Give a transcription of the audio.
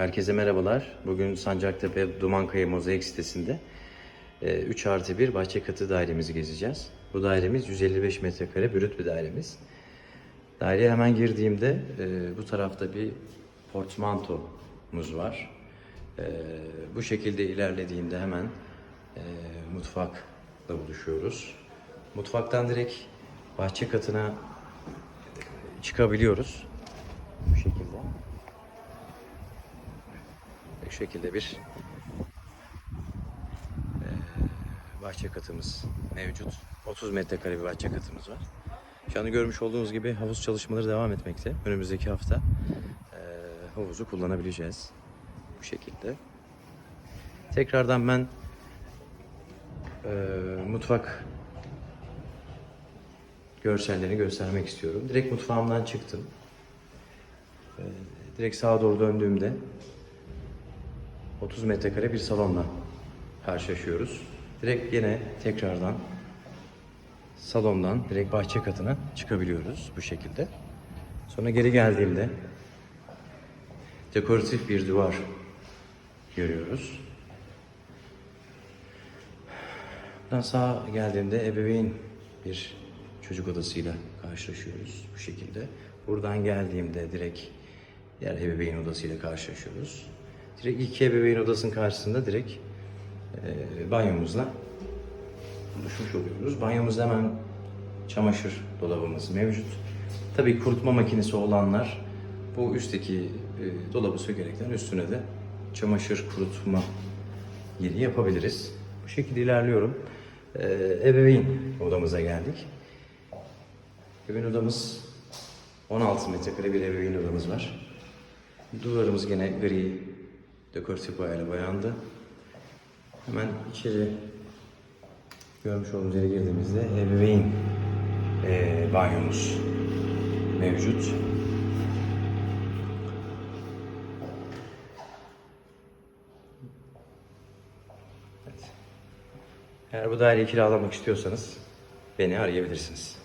Herkese merhabalar. Bugün Sancaktepe Dumankaya Mozaik sitesinde 3 artı 1 bahçe katı dairemizi gezeceğiz. Bu dairemiz 155 metrekare brüt bir dairemiz. Daireye hemen girdiğimde e, bu tarafta bir portmantomuz var. E, bu şekilde ilerlediğimde hemen e, mutfakla buluşuyoruz. Mutfaktan direkt bahçe katına çıkabiliyoruz. Bu şekilde. Bu şekilde bir bahçe katımız mevcut. 30 metrekare bir bahçe katımız var. Şu anda görmüş olduğunuz gibi havuz çalışmaları devam etmekte. Önümüzdeki hafta havuzu kullanabileceğiz. Bu şekilde. Tekrardan ben eee, mutfak görsellerini göstermek istiyorum. Direkt mutfağımdan çıktım. Eee, direkt sağa doğru döndüğümde 30 metrekare bir salonla karşılaşıyoruz. Direkt yine tekrardan salondan direkt bahçe katına çıkabiliyoruz bu şekilde. Sonra geri geldiğimde dekoratif bir duvar görüyoruz. Buradan sağa geldiğimde ebeveyn bir çocuk odasıyla karşılaşıyoruz bu şekilde. Buradan geldiğimde direkt diğer ebeveyn odasıyla karşılaşıyoruz. Direkt iki ebeveyn odasının karşısında direkt e, banyomuzla buluşmuş oluyoruz. Banyomuzda hemen çamaşır dolabımız mevcut. Tabii kurutma makinesi olanlar bu üstteki e, dolabı sökerekten üstüne de çamaşır kurutma yeri yapabiliriz. Bu şekilde ilerliyorum. E, ebeveyn odamıza geldik. Ebeveyn odamız 16 metrekare bir ebeveyn odamız var. Duvarımız gene gri dekoratif boyayla boyandı. Hemen içeri görmüş olduğunuz yere girdiğimizde ebeveyn eee banyomuz mevcut. Evet. Eğer bu daireyi kiralamak istiyorsanız beni arayabilirsiniz.